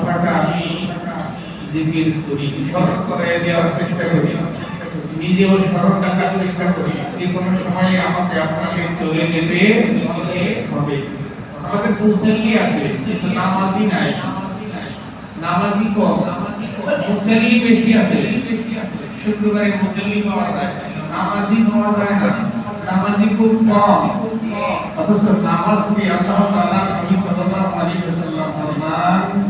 কথাটা আমি জিকির করি স্মরণ করাই দেওয়ার চেষ্টা করি, নিজেও স্মরণ রাখার চেষ্টা করি। যে কোনো সময় আমাকে আপনাকে চলে যেতে হবে। আমাদের মুসল্লি আছে, কিন্তু নামাজি নাই। নামাজি কম। মুসল্লি বেশি আছে। শুক্রবারে মুসল্লি পাওয়া যায়। নামাজি পাওয়া যায় না। নামাজি খুব কম। অথচ নামাজকে আল্লাহ তাআলা নবী সাল্লাল্লাহু আলাইহি ওয়াসাল্লাম ফরমান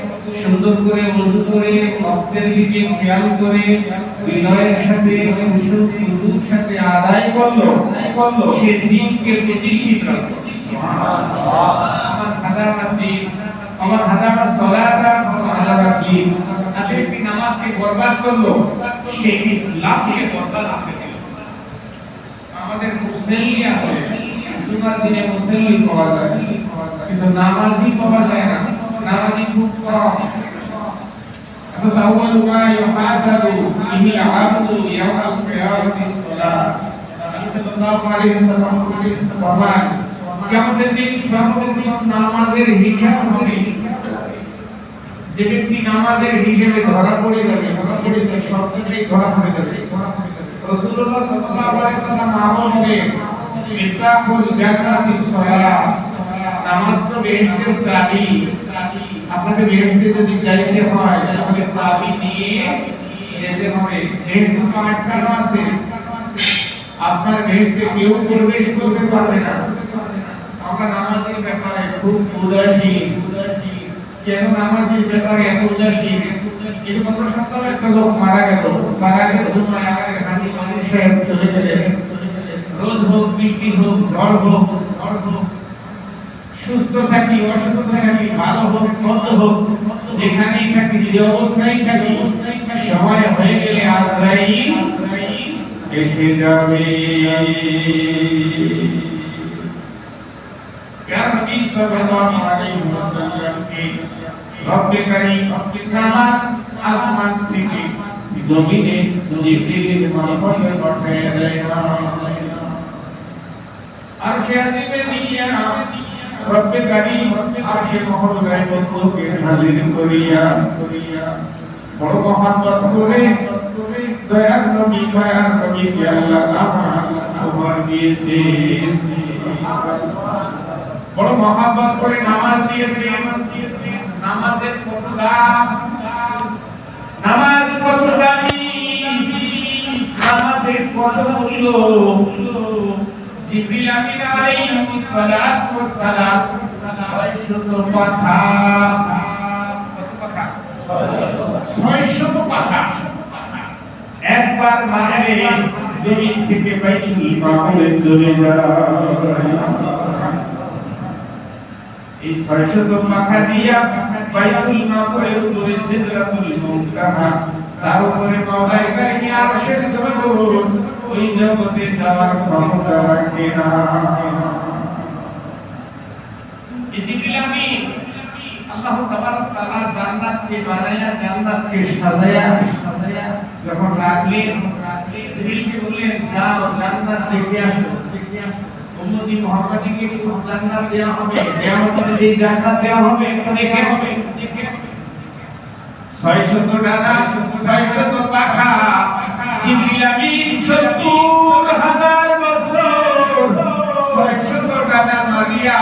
সুন্দর করে উজু করে ভক্তের দিকে খেয়াল করে বিনয়ের সাথে খুশুর সাথে আদায় করল। করল সে দিনকে প্রতিষ্ঠিত আমার দিন একটি নামাজকে বরবাদ করল। সে ইসলামকে বরবাদ দিল। আমাদের মুসল্লি আছে মুসল্লি পাওয়া যায়, কিন্তু নামাজি পাওয়া যায় না। খুব কম অথচ আউয়ালু মা ইউহাসাবু বিহি আবদু ইয়াউমাল কিয়ামাতি সালাত নবী সাল্লাল্লাহু ফরমান কিয়ামতের দিন সর্বপ্রথম নামাজের হিসাব হবে যে ব্যক্তি নামাজের হিসেবে ধরা পড়ে যাবে ধরা পড়ে যাবে শব্দটাই ধরা পড়ে যাবে রাসূলুল্লাহ সাল্লাল্লাহু আলাইহি ওয়াসাল্লাম আমাকে মিফতাহুল জান্নাতিস সালাত নামাজ তো বেহেশতের চাবি আপনাকে বেহেশতে যদি যাইতে হয়, তাহলে চাবি নিয়ে যেতে হবে। বেহেশত তো আটকানো আছে, আপনার বেহেশতে কেউ প্রবেশ করতে পারবে না। আমরা নামাজের ব্যাপারে খুব উদাসীন। কেন নামাজের ব্যাপারে এত উদাসীন? এর সপ্তাহে একটা লোক মারা গেল। মারা গেল মারা গেল হাজি মানুষ সাহেব চলে গেলেন। রোদ হোক, বৃষ্টি হোক, ঝড় হোক ঝড় হোক সুস্থ থাকি, অসুস্থ থাকি, ভালো হোক, মন্দ হোক, যেখানেই থাকি, যে অবস্থায় থাকি, সময় হয়ে গেলে আল্লাহ এসে যাবে। আর সে আদিবে নিয়ে আমাদের রব করিম আরশে মহল্লায় বন্ধুকে হাজির করিয়া। বড় নামাজ দিয়েছে। বড় মহাব্বত করে নামাজ দিয়েছে। নামাজের কত দাম নামাজ কত দামি নামাজের কত মূল্য? জিবরিল আমিন আলাইহিস সালাত ওয়াস সালাম। 600 কথা কত কথা 600 কথা একবার মারলে জমিন থেকে বাইতুল মামুরে চলে যায় এই ছয়শত মাথা দিয়া বাইতুল মামুরের উপরে সিদরাতুল মুনতাহা তার উপরে মাওলাই আরশের জগৎ ওই জগতে যাওয়ার ক্ষমতা রাখে না। জিবরিল আমিন, আল্লাহ তাবারক তাআলা জান্নাতকে বানায়া জান্নাতকে সাজায়া সাজায়া যখন রাখলেন, জিবরিলকে বললেন, যাও, জান্নাত দেখে আসো। দেখে আসো উম্মতি মুহাম্মাদিকে জান্নাত দেয়া হবে কিয়ামতের যে জান্নাত দেয়া হবে দেখে হবে দেখে ছয়শত ডানা ছয়শত পাখা জিবরিল আমিন সত্তর হাজার বছর। ছয়শত ডানা মারিয়া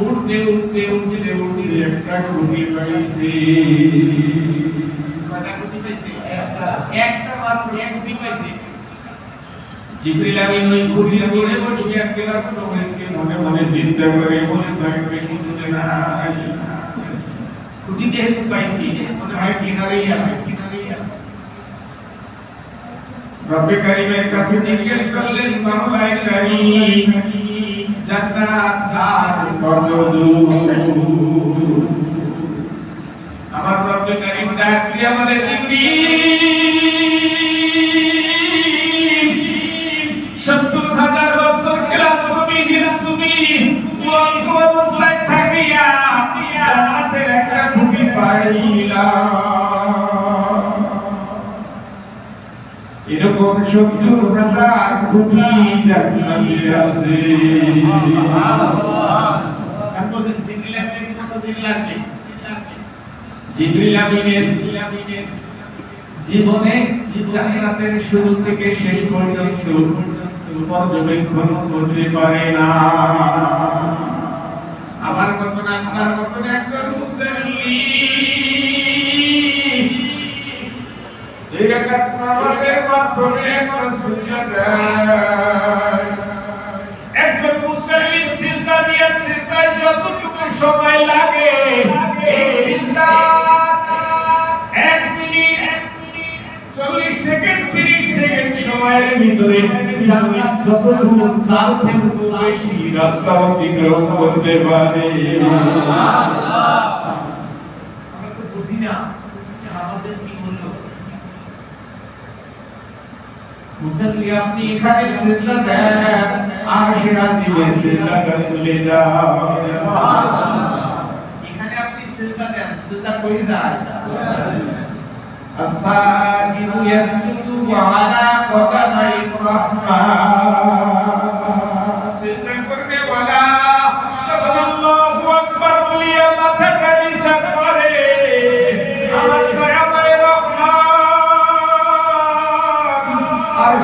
উঠতে উঠতে উঠতে উঠতে একটা খুঁটি পাইছে। একটা। মাত্র এক খুঁটি পাইছে। জিবরিল আমিন ওই খুঁটির ধরে বসে একবার তো হয়েছে মনে মনে চিন্তা করে মনে कुठे ते हेतू पाहिजे हे तुला माहित घेणार आहे माहित घेणार आहे रब्बे करीम एक कसे निकल करले निकालो लाईन करी। जन्नत दार। করদু আমার রব্বে করিম ডাক ক্রিয়া আমাদের দিবি সত্তর হাজার ভূমি জান্নাতে আছে জীবনে জান্নাতের শুরু থেকে শেষ পর্যন্ত পর্যবেক্ষণ করতে পারে না। আমার মতন আপনার মতন একজন মুসল্লি। একজন মুসল্লি চিন্তা দিয়ে চিন্তায় যতটুকু সময় লাগে চিন্তা এক মিনিট চল্লিশ সেকেন্ড তিরিশ সেকেন্ড সময়ের ভিতরে জান্নাত যতটুকু তার থেকে বেশি রাস্তা অতিক্রম করতে পারে। আমরা তো বুঝি না আমাদের কি মূল্য। মুসল্লি আপনি এখানে সিজদা দেন আর সেরা দিলে সিজদাটা চলে যায় এখানে আপনি সিজদা দেন সিজদা কই যায় الساجد يسجد على قدمي الرحمن সিজদা করবে বলা যখন আল্লাহু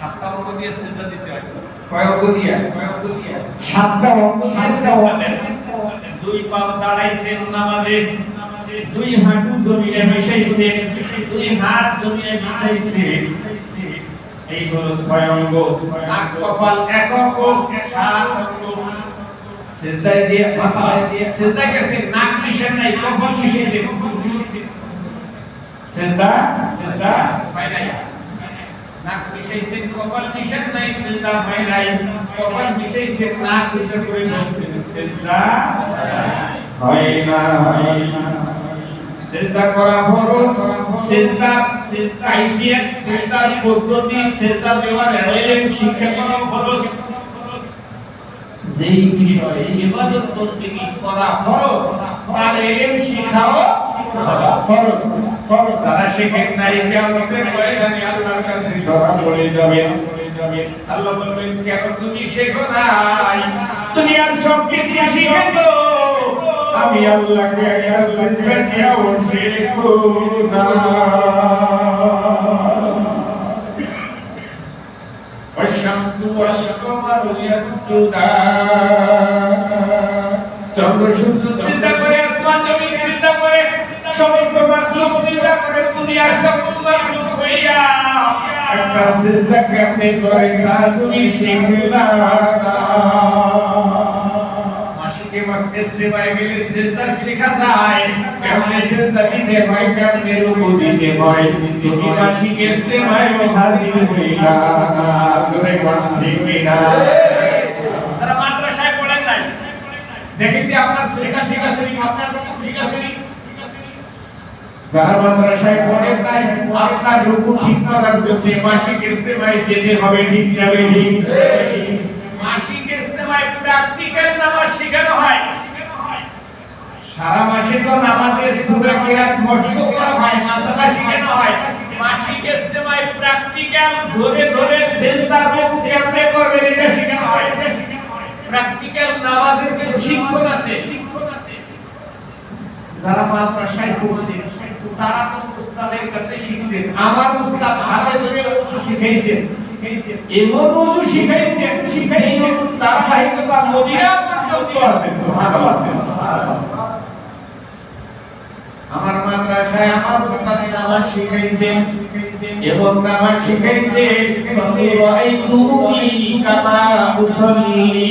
সাতটা অঙ্গ দিয়ে সেজদা দিতে হয়। কয় অঙ্গ দিয়ে? কয় অঙ্গ দিয়ে? সাতটা অঙ্গ দিয়ে সেজদা দুই পা দাঁড়াইছেন নামাজে দুই হাঁটু জমিয়ে মিশাইছেন দুই হাত জমিয়ে মিশাইছেন এই হলো ছয় অঙ্গ নাক কপাল এক অঙ্গ সাত অঙ্গ সেজদায় দিয়ে মাসালায় দিয়ে সেজদায় গেছেন নাক মিশেন নাই কপাল মিশাইছেন সেজদা? সেজদা হয় নাই। নাক মিশাইছেন, কপাল মিশান নাই সেজদা হয় নাই। কপাল মিশাইছেন, নাক মিশে করে বলছেন সেজদা হয় না হয় না। সেজদা করা ফরজ সেজদা কাইফিয়ত সেজদার পদ্ধতি সেজদা দেওয়ার এলেম শিক্ষা করা ফরজ। যেই বিষয়ে ইবাদত করতে করা ফরজ, তার এলেম শিখাও ফরজ। ফরজ যারা শেখেন নাই কিয়ামতের ময়দানে আল্লাহর কাছে ধরা পড়ে যাবেন আল্লাহ বলবেন কেন তুমি শেখো নাই তুমি আর সব কিছু শিখেছো আমি আল্লাহকে আর শিখবে কেউ শেখো না والشمس والقمر يسجدان চন্দ্র সূর্য একটা চিন্তা কেমনে করে তা তুমি শিখলা মাসিকে মাস টেস্টে গেলে চিন্তা শেখা যায়। কেমনে চিন্তা দিতে হয় কেমনে রূপ দিতে হয়? তুমি মাসিক টেস্টে হাজির হইলা তোরে কোন ঠিক না যারা মাদ্রাসায় পড়েন নাই দেখেন যে আপনার শেখা ঠিক আছে আপনার ঠিক আছে যারা মাদ্রাসায় পড়েন নাই, আপনার রূপ ঠিক করার জন্য মাসিক ইস্তেমায় যেতে হবে, ঠিক যাবে ঠিক মাসিক ইস্তেমায় প্র্যাকটিক্যাল নামাজ শেখানো হয়। সারা মাসে তো নামাজের সূরা কিরাত মস্ত করা হয়, মাসালা শেখানো হয়। মাসিক ইস্তেমায় প্র্যাকটিক্যাল ধরে ধরে সেজদা রূপ কেমনে করবে এটা শেখানো হয়। প্র্যাকটিক্যাল নামাজের কিছু শিক্ষক আছে। যারা মাদ্রাসায় পড়ছে তারা তো উস্তাদের কাছে শিখছেন আমার উস্তাদ হাতে ধরে ওযু শিখাইছেন এমন ওযু শিখাইছেন শিখাইছেন তারা বাহিকতা মদিনা পর্যন্ত আছে। সুবহানাল্লাহ। আমার মাদ্রাসায় আমার উস্তাদ নামাজ শিখাইছেন এবং নামাজ শিখাইছে সল্লি রাআইতুনি কামা উসাল্লি।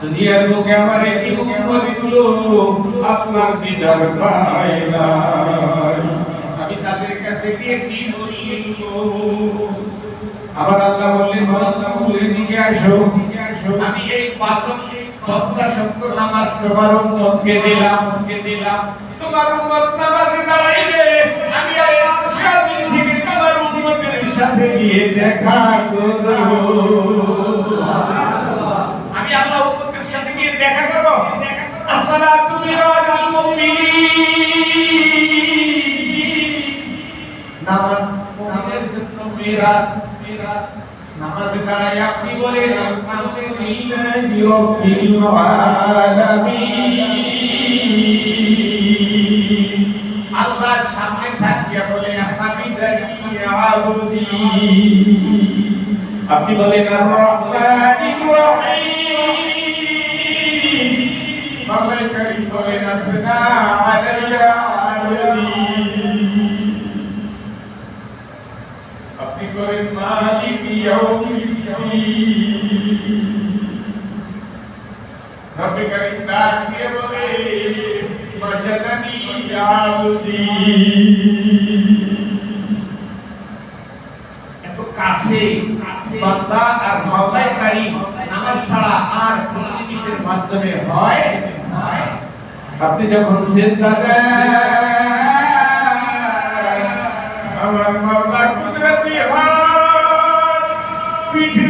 দুনিয়ার লোকে আমার এই উম্মতগুলো আপনার দিদার পায় না আমি তাদের কাছে গিয়ে কি আল্লাহ বললেন দিকে আসো। আমি এই পাঁচক পঞ্চাশ শক্ত নামাজ তোমার উম্মতকে দিলাম দিলাম? তোমার উম্মত নামাজে আমি আর সাথে গিয়ে দেখা করব আমি আল্লাহ উম্মতের সাথে গিয়ে দেখা করব। আসসালাতু মিরাজুল মুমিনিন। নামাজ মুমিনের জন্য মিরাজ মিরাজ। নামাজে দাঁড়াই আপনি বলেন আলহামদুলিল্লাহি রাব্বিল আলামিন। আল্লাহর সামনে থাকিয়া বলে হামিদানি আবুদি আপনি বলেন আর রহমানির রহিম বাংলায় কারিম বলেন আসনা আলাইয়া আবদি আপনি করেন মালিক ইয়াউমিদ্দিন রব্বে কারিম ডাক দিয়ে বলে মাজাদানি আবদি এত কাছে বান্দা আর মাওলায় কারিম নামাজ ছাড়া আর কোন জিনিসের মাধ্যমে হয়? আপনি যখন চিন্তা আমার কুদরতি পিঠের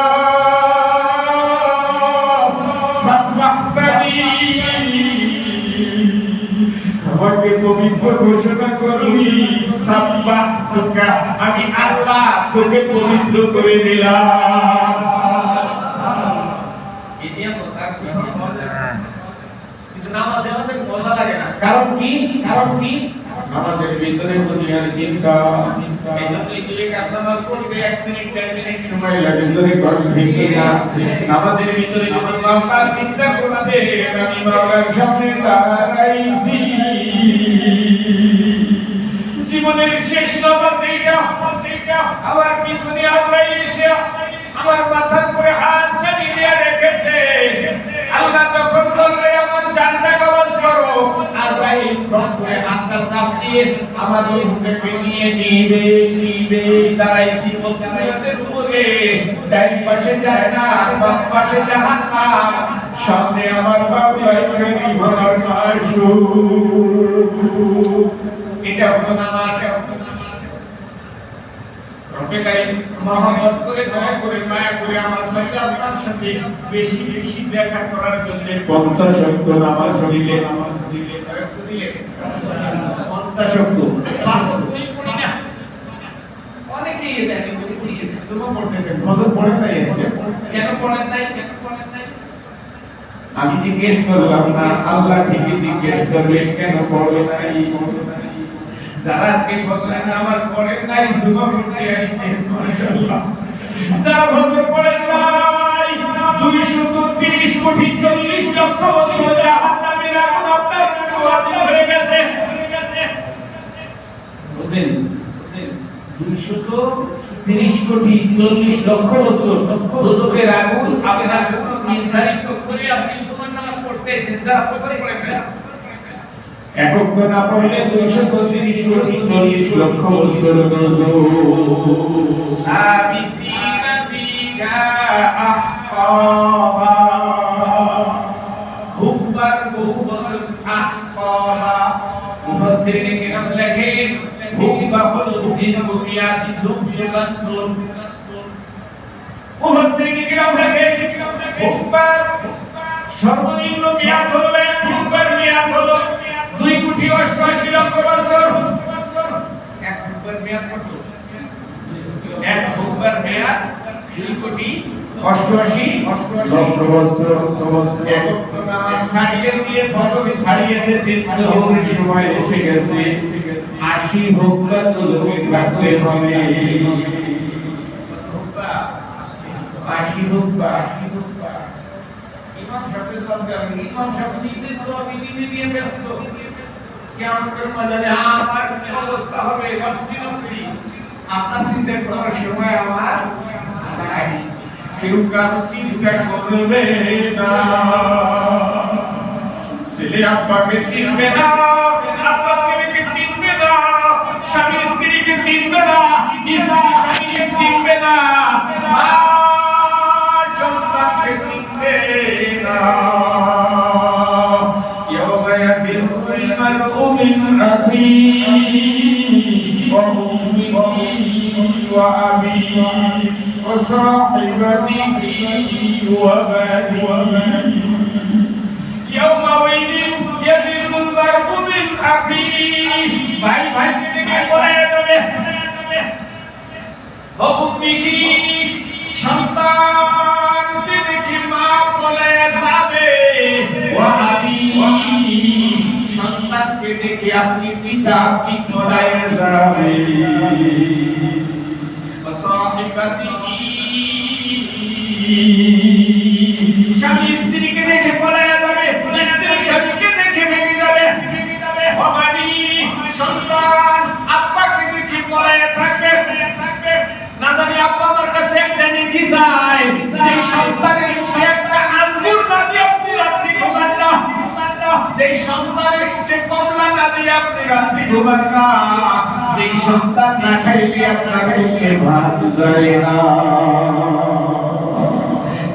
করলি সাব্বাহতুকা আমি আল্লাহ তোকে পবিত্র করে দিলাম। কারণ কি? কারণ কি? আমাদের ভিতরে দুনিয়ার চিন্তা সময় লাগে না আমাদের ভিতরে চিন্তা আমি বাবার সামনে দাঁড়াইছি। জীবনের শেষ এইটা এইটা আমার পিছনে আল্লাহ এসে আমার মাথার উপরে হাত চালিয়ে দিয়ে রেখেছে। আল্লাহ যখন বলবে, আমার জানটা কবজ করো, আল্লাহ এই করে হাতটা চাপ দিয়ে আমার রূপটাকে নিয়ে নিবে নিবে। দাঁড়াইছি মসজিদের উপরে ডান পাশে যায় না, বাম পাশে জাহান্নাম সামনে আমার বাবা আমার মাসু এটা হতো নামাজ রব্বে কারীম মহব্বত করে দয়া করে মায়া করে আমার সাথে আপনার সাথে বেশি বেশি দেখা করার জন্য পঞ্চাশ অক্ট নামাজ দিলে নামাজ দিলে কয়েকটা পঞ্চাশ অক্ট পাঁচ দুই পড়ি না। অনেকেই এটা। জমা পড়তেছেন। কত কেন পড়েন নাই? কেন পড়েন নাই? আমি জিজ্ঞেস করলাম না আল্লাহ ঠিকই জিজ্ঞেস করবে কেন পড়ো নাই? যারা আজকে ফজরের নামাজ পড়েন নাই, যুবক উঠে আইছে মাশাআল্লাহ। যারা ফজর পড়েন নাই দুইশো তিরিশ কোটি চল্লিশ লক্ষ বছর জাহান্নামের আগুন আপনার ওয়াজিব হয়ে গেছে। বুঝলেন দুইশত তিরিশ কোটি চল্লিশ লক্ষ বছর দোজখের আগুন আপনার নির্ধারিত করে আপনি তোমার নামাজ পড়তে এসেছেন, যারা ফজর একক না পড়লে দুইশো পঁয়ত্রিশ কোটি চল্লিশ লক্ষ বছর খুববার বহু বছর আহকাবা মুফাসসিরিন কিরাম লেখেন খুববা হল বুদ্ধিন বুকিয়াতি সুবজুলাতুন মুফাসসিরিন কিরাম লেখেন, খুববার কোটি লক্ষ বছর এক হুকবার মেয়াদ কত? এক হুকবার মেয়াদ দুই কোটি অষ্টআশি ছাড়িয়ে দিয়ে ফটক ছাড়িয়ে দিয়েছে সময় এসে গেছে। আশি হুকবার তো লোকে থাকতে হবে হুকবা আশি আশি হুকবার ইমাম সাহেব নিজে তো আমি নিজে নিয়ে ব্যস্ত। করে মজানে আমার হবে? আপনার চিন্তা করার সময় আমার নাই। চিন্তা করবে না। চিনবে না চিনবে না, স্বামী স্ত্রীকে চিনবে না স্বামীকে চিনবে না। وصاحبته وبنيه يومئذ يفر المرء من أخيه ভাই ভাই থেকে পড়ে যাবে অহুমিকি সন্তান দেখি মা বলে যাবে ওয়াহাবি সন্তানকে দেখে আপনি পিতা আপনি পলায় যাবে স্বামী স্ত্রীকে দেখে পলায় যাবে স্ত্রী স্বামীকে দেখে ভেঙে যাবে। ভবানী সন্তান আব্বাকে দেখে পলায় থাকবে। না জানি আব্বা আমার কাছে একটা নেকি যায় যে সন্তানের মুখে একটা আঙ্গুর না দিয়ে আপনি রাত্রি ঘুমান না। যেই সন্তানের মুখে কমলা না দিয়ে আপনি রাত্রি ঘুমান না। যেই সন্তান না খাইলে আপনার মুখে ভাত যায় না।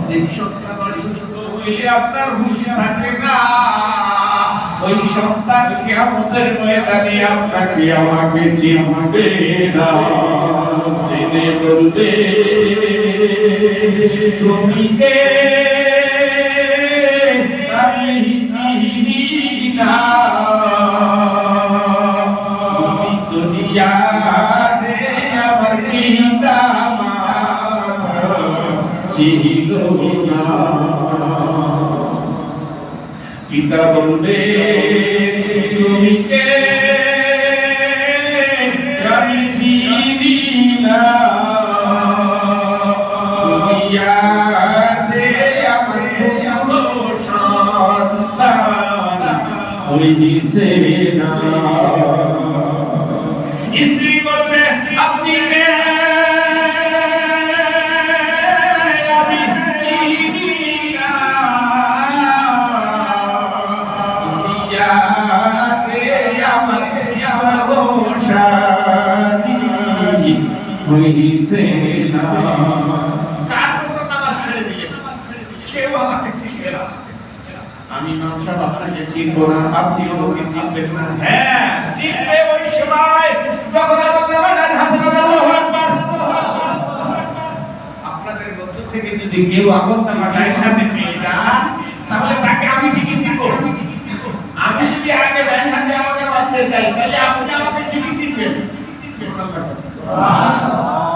যেই সন্তান অসুস্থ হইলে আপনার হুঁশ থাকে না। ওই সন্তান কেমতের ময়দানে আপনাকে আমাকে চিনবে না। চিনে বলবে তুমি আমি চিনি না। পিতা বলবে তুমি কে সন্তান হইছে না কেউ আমাকে চিনবে না আমি ইমাম আপনাকে চিনবো না আপনি আমাকে চিনবেন না। হ্যাঁ চিনবে ওই সময়, যখন আমার নামাজ হাতে আল্লাহু আকবার আপনাদের মধ্য থেকে যদি কেউ আগত নামা ডাইন পেয়ে যান তাহলে তাকে আমি ঠিকই চিনব। আমি যদি আগে ব্যাংক হাতে আমাকে মারতে চাই তাহলে আপনি আমাকে ঠিকই চিনবেন।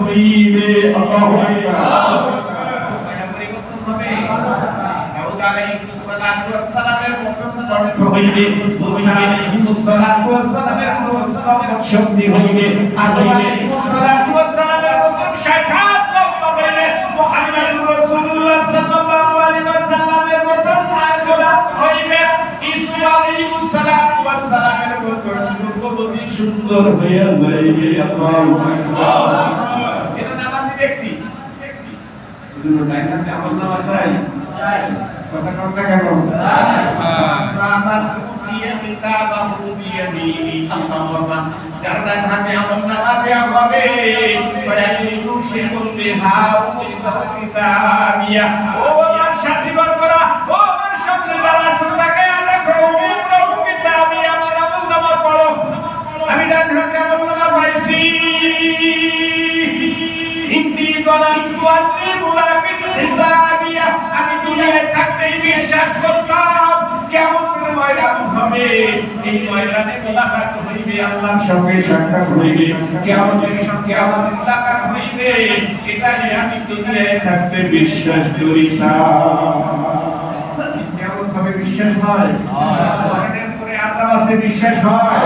হইবে আল্লাহু আকবার। কয়টা পরিবর্তন হবে। দাউদ আলাইহিস সালাতু ওয়াস সালামের মতন দণ্ড হইবে মুসা আলাইহিস সালাতু ওয়াস সালামের মতন শক্তি হইবে আদম আলাইহিস সালাতু সুন্দর হইয়া যাইবে আল্লাহু আকবার। এটা নামাজি ব্যক্তি। হুজুর ডাইনাতে আমল নামা চাই? চাই। কথা কম না কেন? দিয়ে কিতাবাহু বিয়ামিনি আল্লাহুম্মা যার ডান হাতে আমল নামা দেয়া হবে সে বলবে হাউ কিতাবিয়া ও আমি দুনিয়ায় থাকতেই বিশ্বাস করতাম, কেমন ময়দান হবে? এই ভাবে বিশ্বাস হয়? মরণের পরে আযাব আছে, বিশ্বাস হয়।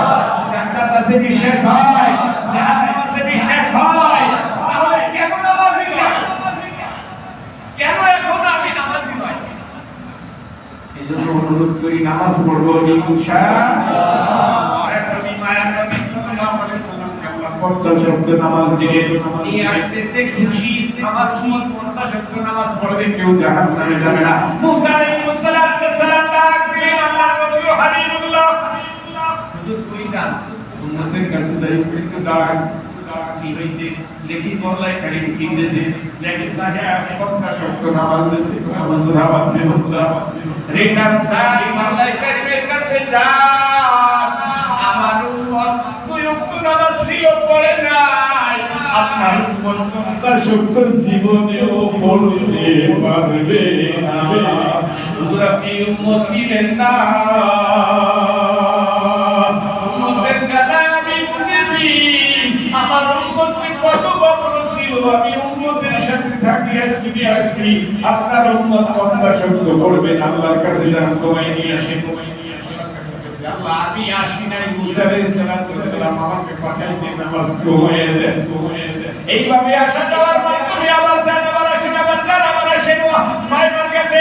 বিশ্বাস হয় আছে বিশ্বাস হয় তাহলে কেন নামাজি নয় কেন এখন আমি নামাজি নয় এই জন্য অনুরোধ করি, নামাজ পড়ব পঞ্চাশ শব্দ নামাজ দিয়ে নিয়ে আসতেছে, খুশি, আমার কি 50 শব্দ নামাজ পড়বে, কেউ জাহান নামে যাবে না। মুসা আলাইহিস সালাম ডাক দিলেন আল্লাহর নবী হাবিবুল্লাহ। হুজুর কই যান? উম্মতের কাছে দায়িত্ব দাঁড়ান। কি হইছে দেখি বললাই খালি কি দিয়েছে। দেখি সাহেব পঞ্চাশ শব্দ নামাজ দিয়েছে। নামাজ আবার ফেরত যাও রিটার্ন চাই মাল্লাই কারিমের কাছে যান আমার তুই উক্ত নামাজ ছিল পড়ে নাই। আপনার উম্মত পঞ্চাশ জীবনেও বলতে পারবে না। হুজুর, আপনি উম্মত ছিলেন না। আপনার উন্মত পঞ্চাশ সত্য করবেন আল্লাহর কাছে যান, কমাই নিয়ে আসেন। আমি আসি নাই, মুসা আমাকে পাঠাইছে, নামাজ কমাই দেন এইভাবে আসা যাওয়ার মাধ্যমে আবার যান আবার আসেন আবার আবার আসেন মায়ের গেছে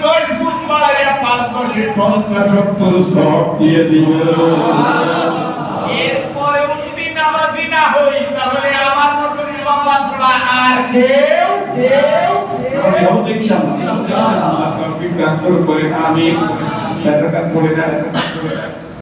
দশ গুণ বাড়াইয়া পাঁচ দশে পঞ্চাশ সত্তর সব দিয়ে দিব এরপরে যদি নামাজি না হই, তাহলে আমার মতো বাবা পড়া আর কেউ কেউ আমি করে দেন